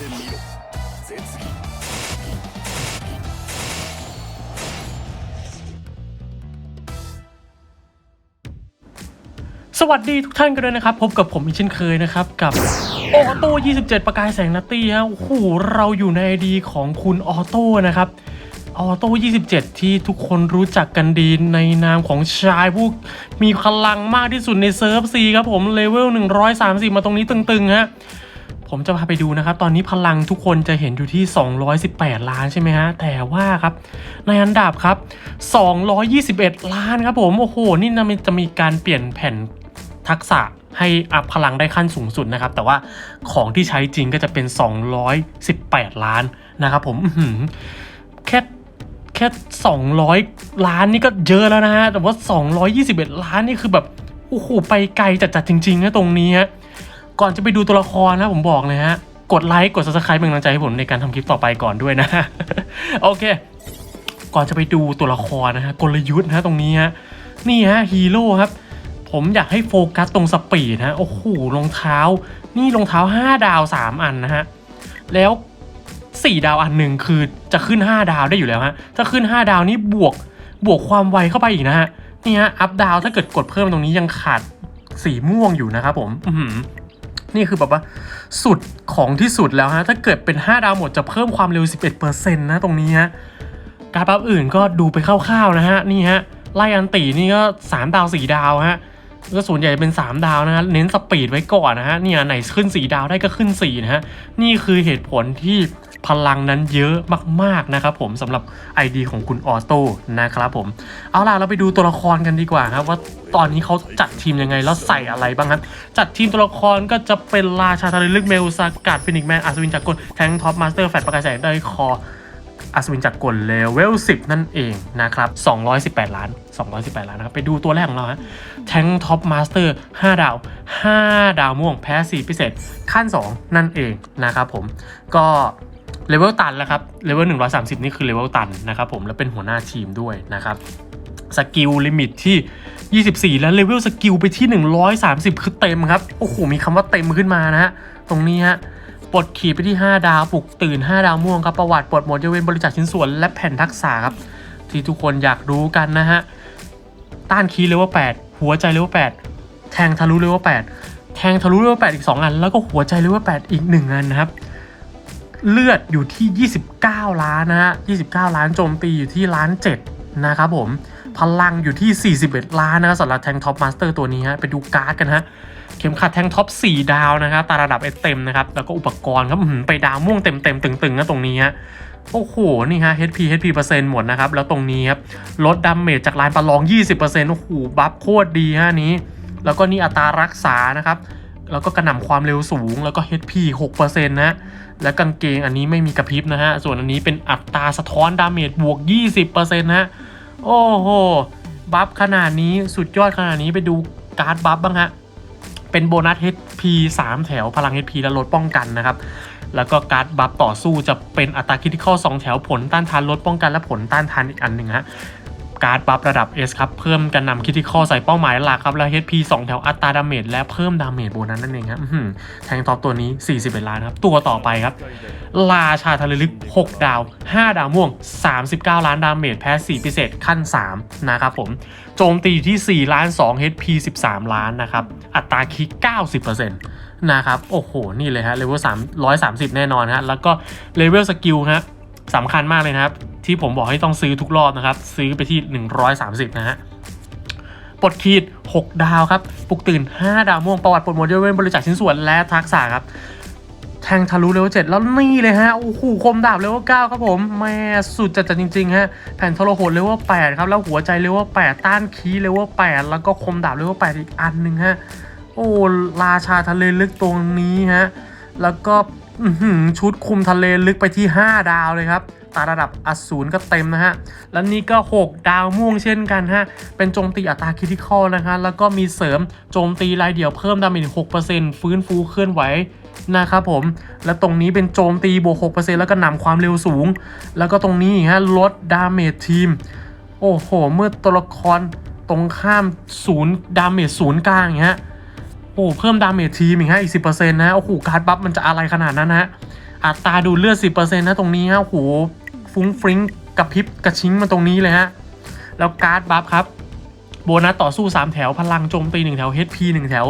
てみろ絶技 สวัสดีทุกท่านกันด้วยนะครับ พบกับผมอีกเช่นเคยนะครับ กับออโต้ 27 ประกายแสงนัตตี้ฮะโอ้โหเราอยู่ในไอดีของคุณออโต้นะครับออโต้ 27 ที่ทุกคนรู้จักกันดีในนามของชายผู้มีพลังมากที่สุดในเซิร์ฟซีครับผมเลเวล 130 มาตรงนี้ตึงๆฮะ ผมจะพาไปดูนะครับ ตอนนี้พลังทุกคนจะเห็นอยู่ที่ 218 ล้านใช่ไหมฮะ แต่ว่าครับ ในอันดับครับ 221 ล้านครับผม โอ้โห นี่นะจะมีการเปลี่ยนแผ่นทักษะให้อัพพลังได้ขั้นสูงสุดนะครับ แต่ว่าของที่ใช้จริงก็จะเป็น 218 ล้านนะครับผมแค่แค่ 200 ล้านนี่ก็เยอะแล้วนะฮะ แต่ว่า 221 ล้านนี่คือแบบ โอ้โห ไปไกลจัดๆจริงๆนะตรงนี้ฮะ ก่อนจะไปดูตัวละครนะผมบอกเลยฮะ กดไลค์กด subscribe เป็นกำลังใจให้ผมในการทำคลิปต่อไปก่อนด้วยนะ โอเค ก่อนจะไปดูตัวละครนะฮะกลยุทธ์นะตรงนี้ฮะนี่ฮะฮีโร่ครับ ผมอยากให้โฟกัสตรงสปีดนะฮะโอ้โหรองเท้า นี่รองเท้า 5 ดาว 3 อันนะฮะแล้ว4 ดาวอันหนึ่งคือจะขึ้น 5 ดาวได้อยู่แล้วฮะถ้าขึ้น 5 ดาวนี้บวกบวกความไวเข้าไปอีกนะฮะนี่ฮะอัพดาวถ้าเกิดกดเพิ่มตรงนี้ยังขาดสีม่วงอยู่นะครับผมอื นี่คือแบบว่าสุดของที่สุดแล้วฮะ ถ้าเกิดเป็น 5 ดาวหมดจะเพิ่มความเร็ว 11%นะตรงนี้ฮะ การปั๊บอื่นก็ดูไปคร่าวๆนะฮะ นี่ฮะ ไล่อันตีนี่ก็ 3 ดาว 4 ดาวฮะ ก็ส่วนใหญ่เป็น 3 ดาวนะฮะเน้นสปีดไว้ก่อนนะฮะเนี่ยไหนขึ้น 4 ดาวได้ก็ขึ้น4นะฮะนี่คือเหตุผลที่พลังนั้นเยอะมากๆนะครับผมสำหรับ ID ของคุณออโต้นะครับผม เอาล่ะเราไปดูตัวละครกันดีกว่าครับว่าตอนนี้เขาจัดทีมยังไงแล้วใส่อะไรบ้างครับ จัดทีมตัวละครก็จะเป็นราชาทะเลลึกเมลซากัดฟินิกแมนอัศวินจักรกลแทงท็อปมาสเตอร์แฟตประกายแสงได้คออัศวินจักรกลเลเวล10 นั่นเองนะครับ218 ล้าน 218 ล้านนะครับ ไปดูตัวแรกของเราฮะแทงท็อปมาสเตอร์5ดาว 5 ดาวม่วงแพ้สีพิเศษ ขั้น 2 นั่นเองนะครับผมก็เลเวลตันแล้วครับเลเวล130 นี่คือเลเวลตันนะครับผมแล้วเป็นหัวหน้าทีมด้วยนะครับสกิลลิมิตที่ 24 แล้วเลเวลสกิลไปที่ 130 คือเต็มครับ โอ้โห มีคำว่าเต็มขึ้นมานะฮะ ตรงนี้ฮะปลดขีดไปที่ 5 ดาว ปลุกตื่น 5 ดาวม่วงครับ ประวัติปลดหมดยกเว้นบริจาคชิ้นส่วนและแผ่นทักษะครับ ที่ทุกคนอยากรู้กันนะฮะ ต้านคีเลเวล8หัวใจเลเวล8แทงทะลุเลเวล8แทงทะลุเลเวล8อีก2อัน แล้วก็หัวใจเลเวล8อีก1อันนะครับ เลือดอยู่ที่ 29 ล้านนะฮะ29 ล้านโจมตีอยู่ที่ล้าน7นะครับผมพลังอยู่ที่ 41 ล้านนะครับสำหรับแทงท็อปมาสเตอร์ตัวนี้ฮะไปดูการ์ดกันฮะเข็มขัดแทงท็อป 4 ดาวนะครับตาระดับเอเต็มนะครับแล้วก็อุปกรณ์ครับไปดาวม่วงเต็มเต็มตึงๆนะตรงนี้ฮะ โอ้โห นี่ฮะ HP HP เปอร์เซ็นต์หมดนะครับ แล้วตรงนี้ครับ ลดดาเมจจากลายประลอง 20%โอ้โห บัฟโคตรดีฮะนี้ แล้วก็นี่อัตรารักษานะครับ แล้วก็กระหน่ำความเร็วสูง แล้วก็ HP 6%นะฮะและกางเกงอันนี้ไม่มีกระพริบนะฮะ ส่วนอันนี้เป็นอัตราสะท้อนดาเมจบวก 20%นะฮะ โอ้โห บัฟขนาดนี้ สุดยอดขนาดนี้ไปดูการ์ดบัฟบ้างฮะ เป็นโบนัส HP 3 แถวพลัง HP และลดป้องกันนะครับ แล้วก็การ์ดบัฟต่อสู้จะเป็นอัตราคิด i คอล2แถวผลต้านทานลดป้องกันและผลต้านทานอีกอันหนึ่งฮะการ์ดบัฟระดับ S ครับ เพิ่มการนำคิด i คอใส่เป้าหมายหลักครับ และ HP 2 แถวอัตราดาเมจและเพิ่มดาเมจโบนัสนั่นเองครับแทงท็อปตัวนี้ 41 ล้านครับ ตัวต่อไปครับราชาทะเลลึก 6 ดาว 5 ดาวม่วง 39 ล้านดาเมจแพ้4พิเศษขั้น 3 นะครับผม โจมตีที่ 4 ล้าน 2 HP 13 ล้านนะครับ อัตราคิก 90% นะครับ โอ้โห นี่เลยฮะเลเวล3 130แน่นอนฮะ แล้วก็เลเวลสกิลฮะสำคัญมากเลยนะครับ ที่ผมบอกให้ต้องซื้อทุกรอบนะครับ ซื้อไปที่ 130 นะฮะปลดขีด 6 ดาวครับ ปลุกตื่น 5 ดาวม่วงประวัติปลดหมดยเว้นบริจาคชิ้นส่วนและทักษะครับ แทงทะลุเลเวลเจ็ดแล้วนี่เลยฮะ โอ้โห คมดาบเลเวลเก้าครับผม แม่สุดจัดจริงๆฮะ แผ่นทรหดเลเวลแปดครับ แล้วหัวใจเลเวลแปดต้านคีเลเวลแปดแล้วก็คมดาบเลเวลแปดอีกอันหนึ่งฮะ โอ้ราชาทะเลลึกตรงนี้ฮะ แล้วก็ชุดคุมทะเลลึกไปที่ 5 ดาวเลยครับตาระดับอสูรก็เต็มนะฮะ แล้วนี่ก็ 6 ดาวม่วงเช่นกันฮะ เป็นโจมตีอัตราคิทิคอลนะฮะ แล้วก็มีเสริมโจมตีรายเดี่ยวเพิ่มดาเมจ6%ฟื้นฟูเคลื่อนไหวนะครับผม แล้วตรงนี้เป็นโจมตีบวก 6%แล้วก็นำความเร็วสูง แล้วก็ตรงนี้ฮะลดดาเมจทีม โอ้โห เมื่อตัวละครตรงข้ามศูนย์ดาเมจศูนย์กลางอย่างเงี้ย โอ้เพิ่มดาเมจทีมอีกฮะอีกสินะฮะโอ้โหการ์ดบัฟมันจะอะไรขนาดนั้นนะฮะอัตราดูดเลือด10%นะตรงนี้ฮะโอ้โหฟุ้งฟริ้งกระพริบกระชิงมาตรงนี้เลยฮะแล้วการ์ดบัฟครับโบนัสต่อสู้ 3 แถวพลังโจมตี 1 แถว HP 1 แถว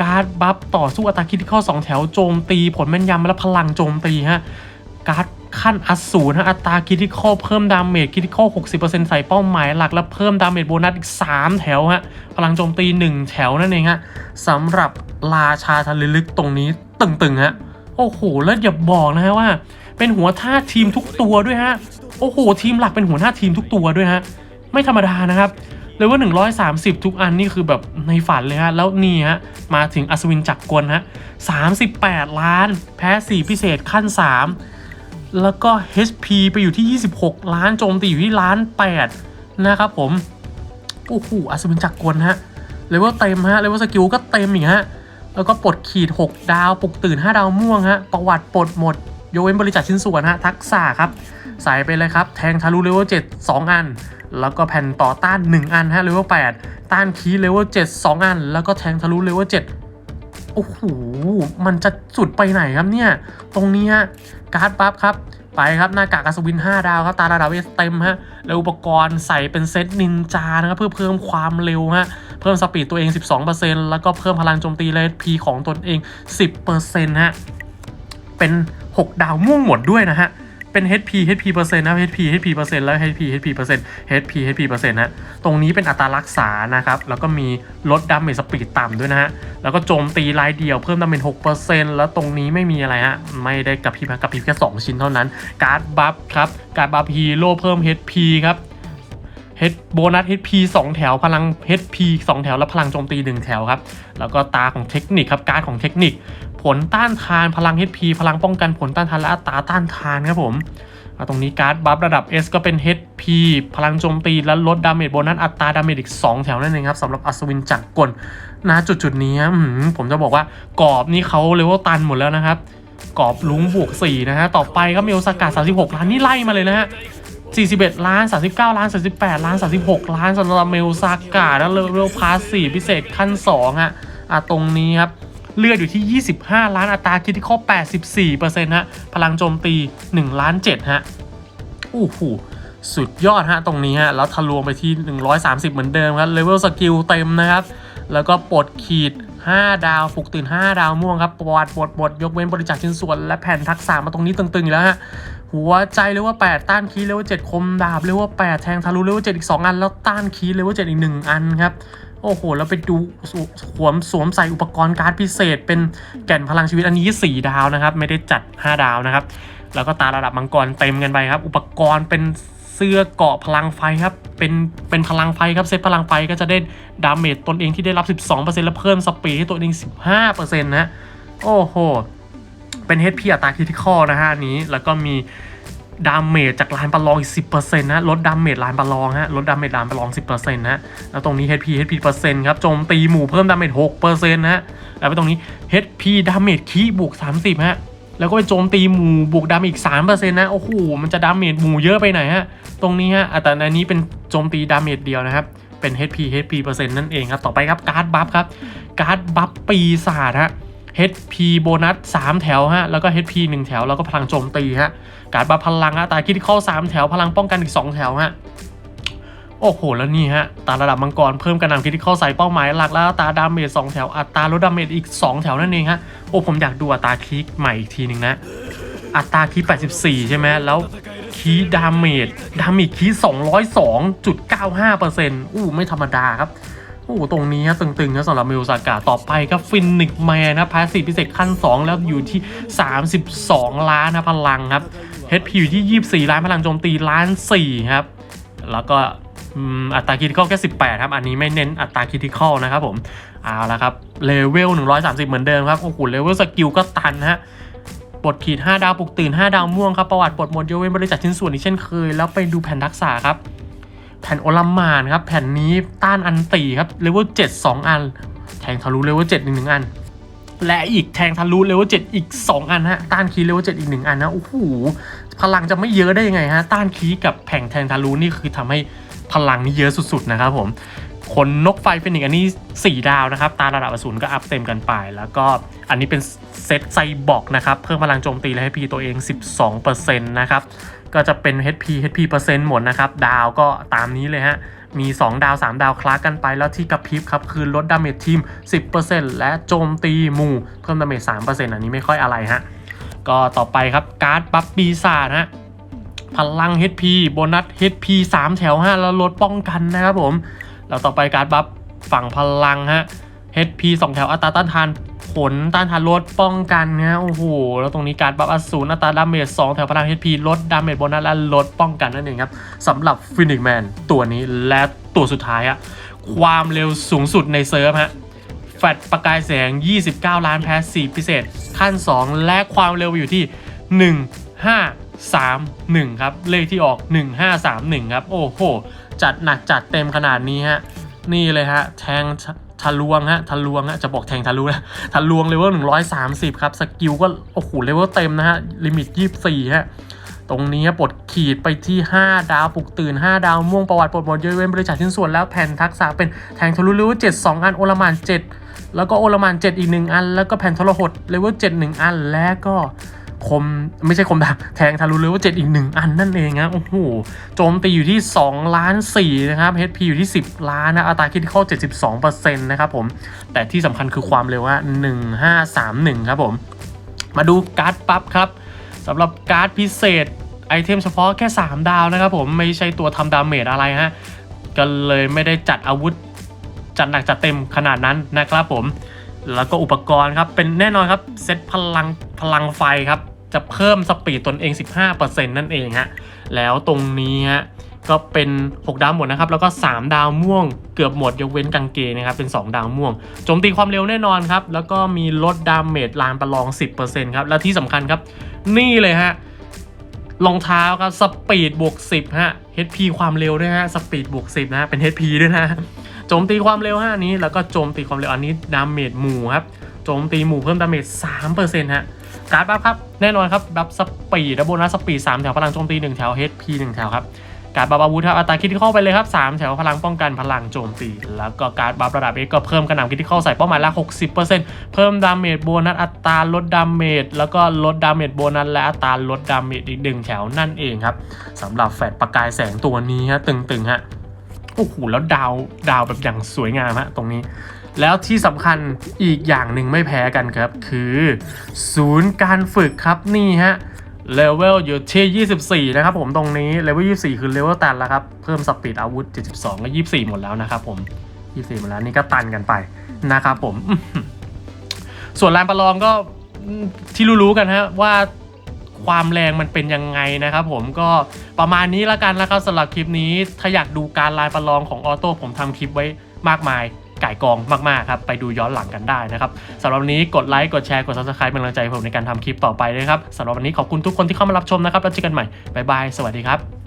การ์ดบัฟต่อสู้อัตราคิดข้อ 2 แถวโจมตี ผลแม่นยำและพลังโจมตีฮะ การ์ดขั้นอสูรฮะอัตราคิดข้อเพิ่มดาเมจคิดข้อ60%ใส่เป้าหมายหลัก และเพิ่มดาเมจโบนัสอีก 3 แถวฮะพลังโจมตี 1 แถวนั่นเองฮะสำหรับราชาทะเลลึกตรงนี้ตึงๆฮะโอ้โหแล้วอย่าบอกนะฮะว่า เป็นหัวท่าทีมทุกตัวด้วยฮะโอ้โหทีมหลักเป็นหัวหน้าทีมทุกตัวด้วยฮะไม่ธรรมดานะครับเลยว่า 130 ทุกอันนี่คือแบบในฝันเลยฮะ แล้วนี่ฮะ มาถึงอัศวินจักรกลฮะ 38 ล้าน แพ้ 4 พิเศษขั้น 3 แล้วก็ HP ไปอยู่ที่ 26 ล้านโจมตีอยู่ที่ล้าน8นะครับผม โอ้โหอัศวินจักรกลฮะเลเวลเต็มฮะเลเวลสกิลก็เต็มอีกฮะ แล้วก็ปลดขีด 6 ดาวปลุกตื่น 5 ดาวม่วงฮะ ประวัติปลดหมดโยเว้นบริจาคชิ้นส่วนฮะ ทักษะครับ ใส่ไปเลยครับ แทงทะลุเลเวล7 2 อัน แล้วก็แผ่นต่อต้าน 1 อันฮะเลเวล8ต้านคีเลเวล7 2 อัน แล้วก็แทงทะลุเลเวล7 โอ้โห มันจะสุดไปไหนครับเนี่ย ตรงนี้การ์ดปั๊บครับ ไปครับ หน้ากากอัศวิน 5 ดาวครับ ตาระดับเอสเต็มฮะ แล้วอุปกรณ์ใส่เป็นเซตนินจานะครับ เพื่อเพิ่มความเร็วฮะ เพิ่มสปีดตัวเอง 12%แล้วก็เพิ่มพลังโจมตีเลพีของตนเอง 10%ฮะ เป็น 6 ดาวม่วงหมดด้วยนะฮะ เป็น HP HP เปอร์เซ็นต์นะ HP HP เปอร์เซ็นต์แล้ว HP HP เปอร์เซ็นต์ HP HP เปอร์เซ็นต์นะตรงนี้เป็นอัตรารักษานะครับ แล้วก็มีลดดาเมจสปีดต่ำด้วยนะฮะ แล้วก็โจมตีรายเดียวเพิ่มดาเมจ6%แล้วตรงนี้ไม่มีอะไรฮะ ไม่ได้กับพริบกับพริบแค่2 ชิ้นเท่านั้น การ์ดบัฟครับ การ์ดบัฟฮีโร่เพิ่ม HP ครับเฮดโบนัส HP 2 แถวพลัง HP 2 แถว และพลังโจมตี 1 แถวครับ แล้วก็ตาของเทคนิคครับการ์ดของเทคนิค ลต้านทานพลัง HP พลังป้องกันผลต้านทานและอัตราต้านทานครับผมตรงนี้การ์ดบัฟระดับ S ก็เป็น HP พลังโจมตีและลดดาเมจโบนัสอัตราดาเมจอีก 2 แถวนั่นเองครับสำหรับอัศวินจักรกลนะจุดจุดนี้ผมจะบอกว่ากรอบนี่เขาเลเวลตันหมดแล้วนะครับ กรอบลุงบวก 4 นะฮะ ต่อไปก็มีโอซากะ36 ล้านนี่ไล่มาเลยนะฮะ 41 ล้าน 39 ล้าน 38 ล้าน 36 ล้านสำหรับเมลซากาแล้วเลเวลพาสสี่พิเศษขั้น2ฮะอะตรงนี้ครับ เลือดอยู่ที่ 25 ล้านอัตราคิดที่ข้อ84%ฮะ พลังโจมตี 1 ล้าน7ฮะอู้หูสุดยอดฮะตรงนี้ฮะ แล้วทะลวงไปที่ 130 เหมือนเดิมครับเลเวลสกิลเต็มนะครับ แล้วก็ปลดขีด 5 ดาวปลุกตื่น 5 ดาวม่วงครับประวัติบทบทยกเว้นบริจาคชิ้นส่วน และแผ่นทักษะมาตรงนี้ตึงๆอีกแล้วฮะหัวใจเลเวล8ต้านคีย์เลเวล7คมดาบเลเวล8แทงทะลุเลเวล7อีก 2 อัน แล้วต้านคีย์เลเวล7อีก 1 อันครับ โอ้โห แล้วไปดูสวมสวมใส่อุปกรณ์การ์ดพิเศษ เป็นแก่นพลังชีวิตอันนี้ 4 ดาวนะครับ ไม่ได้จัด 5 ดาวนะครับ แล้วก็ตาระดับมังกรเต็มกันไปครับ อุปกรณ์เป็นเสื้อเกาะพลังไฟครับ เป็นเป็นพลังไฟครับเซตพลังไฟก็จะได้ดาเมจตนเองที่ได้รับ 12%และเพิ่มสปีดให้ตัวเอง 15%นะฮะโอ้โห เป็น HP อัตราคริติคอลนะฮะอันนี้ แล้วก็มี ดาเมจจากลานประลองอีก10%นะลดดาเมจลานประลองฮะลดดาเมจลานประลอง 10%นะแล้วตรงนี้ HP HP เปอร์เซ็นต์ครับโจมตีหมู่เพิ่มดาเมจ6%นะฮะแล้วไปตรงนี้ HP ดาเมจคีบวก 30ฮะแล้วก็ไปโจมตีหมู่บวกดาเมจอีก3%นะโอ้โหมันจะดาเมจหมู่เยอะไปไหนฮะตรงนี้ฮะอะแต่อันนี้เป็นโจมตีดาเมจเดียวนะครับเป็น HP HP เปอร์เซ็นต์นั่นเองครับต่อไปครับการ์ดบัฟครับการ์ดบัฟปีศาจฮะ HP โบนัส 3 แถวฮะ แล้วก็ HP 1 แถว แล้วก็พลังโจมตีฮะ การ์ดบัฟพลังฮะตาคิดเข้า 3 แถว พลังป้องกันอีก 2 แถวฮะ โอ้โห แล้วนี่ฮะ ตาระดับมังกรเพิ่มกระหน่ำคิดเข้าใส่เป้าหมายหลักแล้วตาดาเมจ2แถว อัตราลดดาเมจอีก 2 แถวนั่นเองฮะ โอ้ผมอยากดูอัตราคลิกใหม่อีกทีหนึ่งนะ อัตราคีย์84 ใช่ไหมแล้วคีดาเมจดาเมจคีย์202.95%อู้ไม่ธรรมดาครับ โอ้ตรงนี้ฮะตึงๆนะสำหรับเมลซากะต่อไปก็ฟินนิกแมนนะพาสซีพิเศษขั้น 2 แล้วอยู่ที่ 32 ล้านนะพลังครับ HP อยู่ที่ 24 ล้านพลังโจมตีล้าน4ครับ แล้วก็อัตราคิดข้อแค่ 18 ครับ อันนี้ไม่เน้นอัตราคิดข้อนะครับผม เอาละครับ เลเวล 130 เหมือนเดิมครับ โอ้โห เลเวลสกิลก็ตันฮะปลดขีด 5 ดาวปลุกตื่น 5 ดาวม่วงครับ ประวัติปลดหมดยกเว้นบริจาคชิ้นส่วนอีกเช่นเคย แล้วไปดูแผ่นทักษะครับ ผ่นโอลามมานครับ แผ่นนี้ต้านอันตีครับเลเวล7 2อัน แทงทะลุเลเวล7 1 1อัน และอีกแทงทะลุเลเวล7อีก2อันฮะต้านคีย์เลเวล7อีก1อันนะโอ้โหพลังจะไม่เยอะได้ยังไงฮะต้านคีย์กับแผงแทงทะลุนี่คือทำให้พลังนี่เยอะสุดๆนะครับผมขนนกไฟเป็นอีกอันนี้ 4 ดาวนะครับ ตาระดับอสูรก็อัพเต็มกันไป แล้วก็อันนี้เป็นเซตไซบอร์กนะครับ เพิ่มพลังโจมตีและ HP ตัวเอง 12%นะครับ ก็จะเป็น HP HP เปอร์เซ็นต์หมดนะครับ ดาวก็ตามนี้เลยฮะ มี 2 ดาว 3 ดาวคลากันไปแล้วที่กระพริบครับ คือลดดาเมจทีม 10%และโจมตีหมู่ เพิ่มดาเมจ3%อันนี้ไม่ค่อยอะไรฮะ ก็ต่อไปครับการ์ดบัฟปีศาจฮะพลัง HP โบนัส HP 3 แถว5แล้วลดป้องกันนะครับผม แล้วต่อไปการ์ดบัฟฝั่งพลังฮะ HP 2 แถวอัตราต้านทาน ผลต้านทานลดป้องกันนะโอ้โหแล้วตรงนี้การบัฟอสูรอัตราดาเมจ2แถวพลัง HP ลดดาเมจโบนัสและลดป้องกันนั่นเองครับสำหรับฟินิกแมนตัวนี้และตัวสุดท้ายอะความเร็วสูงสุดในเซิร์ฟฮะแฟลชประกายแสง 29 ล้านแพสซีพิเศษ ขั้น 2 และความเร็วอยู่ที่ 1531 ครับ เลขที่ออก 1531 ครับ โอ้โห จัดหนักจัดเต็มขนาดนี้ฮะ นี่เลยฮะ แทง ลวงฮะทะลวงฮะจะบอกแทงทะลุนะทะลวงเลเวล130ครับ สกิลก็โอ้โหเลเวลเต็มนะฮะลิมิต24ฮะตรงนี้ปลดขีดไปที่ 5 ดาวปลุกตื่น 5 ดาวม่วงประวัติปลดหมดเยอเว้นบริจาคชิ้นส่วนแล้วแผ่นทักษะเป็นแทงทะลุเลเวล7 2 อันโอลมาน 7 แล้วก็โอลมาน 7 อีก 1 อัน แล้วก็แผ่นทรหดเลเวล7 1 อัน และก็ คมไม่ใช่คมดาบแทงทะลุเลเวล7อีก1อันนั่นเองนะโอ้โหโจมตีอยู่ที่ 2 ล้าน4นะครับ HP อยู่ที่ 10 ล้านนะอัตราคิดที่เข้า72%นะครับผม แต่ที่สำคัญคือความเร็วว่า1531 ครับผม มาดูการ์ดปั๊บครับสำหรับการ์ดพิเศษไอเทมเฉพาะแค่ 3 ดาวนะครับผมไม่ใช่ตัวทำดาเมจอะไรฮะก็เลยไม่ได้จัดอาวุธจัดหนักจัดเต็มขนาดนั้นนะครับผม แล้วก็อุปกรณ์ครับ เป็นแน่นอนครับ เซตพลังพลังไฟครับ จะเพิ่มสปีดตนเอง 15%นั่นเองฮะ แล้วตรงนี้ฮะก็เป็น 6 ดาวหมดนะครับ แล้วก็ 3 ดาวม่วง เกือบหมดยกเว้นกางเกนะครับ เป็น 2 ดาวม่วง โจมตีความเร็วแน่นอนครับ แล้วก็มีลดดาเมจลานประลอง 10%ครับ และที่สำคัญครับ นี่เลยฮะรองเท้าครับ สปีดบวก 10 ฮะ HP ความเร็วด้วยฮะ สปีดบวก 10 นะ เป็น HP ด้วยนะ โจมตีความเร็วฮะอันนี้ แล้วก็โจมตีความเร็วอันนี้ดาเมจหมู่ครับ โจมตีหมู่เพิ่มดาเมจ3%ฮะ การ์ดบัฟครับ แน่นอนครับบัฟสปีดและโบนัสสปีด3แถวพลังโจมตี 1 แถว HP 1 แถวครับ การดบัฟอาวุธครับอัตราคิดที่เข้าไปเลยครับ 3 แถวพลังป้องกันพลังโจมตี แล้วก็การดบัฟระดับ X ก็เพิ่มกระหน่ำคิดที่เข้าใส่เป้าหมายละ 60%เพิ่มดาเมจโบนัสอัตราลดดาเมจแล้วก็ลดดาเมจโบนัสและอัตราลดดาเมจอีกหนึ่งแถวนั่นเองครับสำหรับแฟลชประกายแสงตัวนี้ฮะตึงๆฮะโอ้โหแล้วดาวดาวแบบอย่างสวยงามฮะตรงนี้ แล้วที่สำคัญอีกอย่างหนึ่งไม่แพ้กันครับ คือ ศูนย์การฝึกครับนี่ฮะเลเวลอยู่ที่ 24 นะครับผมตรงนี้เลเวล 24 คือเลเวลตันแล้วครับ เพิ่มสปีดอาวุธ 72 ก็ 24 หมดแล้วนะครับผม 24 หมดแล้วนี่ก็ตันกันไปนะครับผม ส่วนลานประลองก็ที่รู้ๆกันฮะว่าความแรงมันเป็นยังไงนะครับผมก็ประมาณนี้ละกันนะครับสำหรับคลิปนี้ ถ้าอยากดูการลานประลองของออโต้ผมทำคลิปไว้มากมาย ไก่กองมากๆครับไปดูย้อนหลังกันได้นะครับสำหรับวันนี้กดไลค์กดแชร์กด subscribe เป็นกำลังใจผมในการทำคลิปต่อไปนะครับสำหรับวันนี้ขอบคุณทุกคนที่เข้ามารับชมนะครับแล้วเจอกันใหม่บ๊ายบายสวัสดีครับ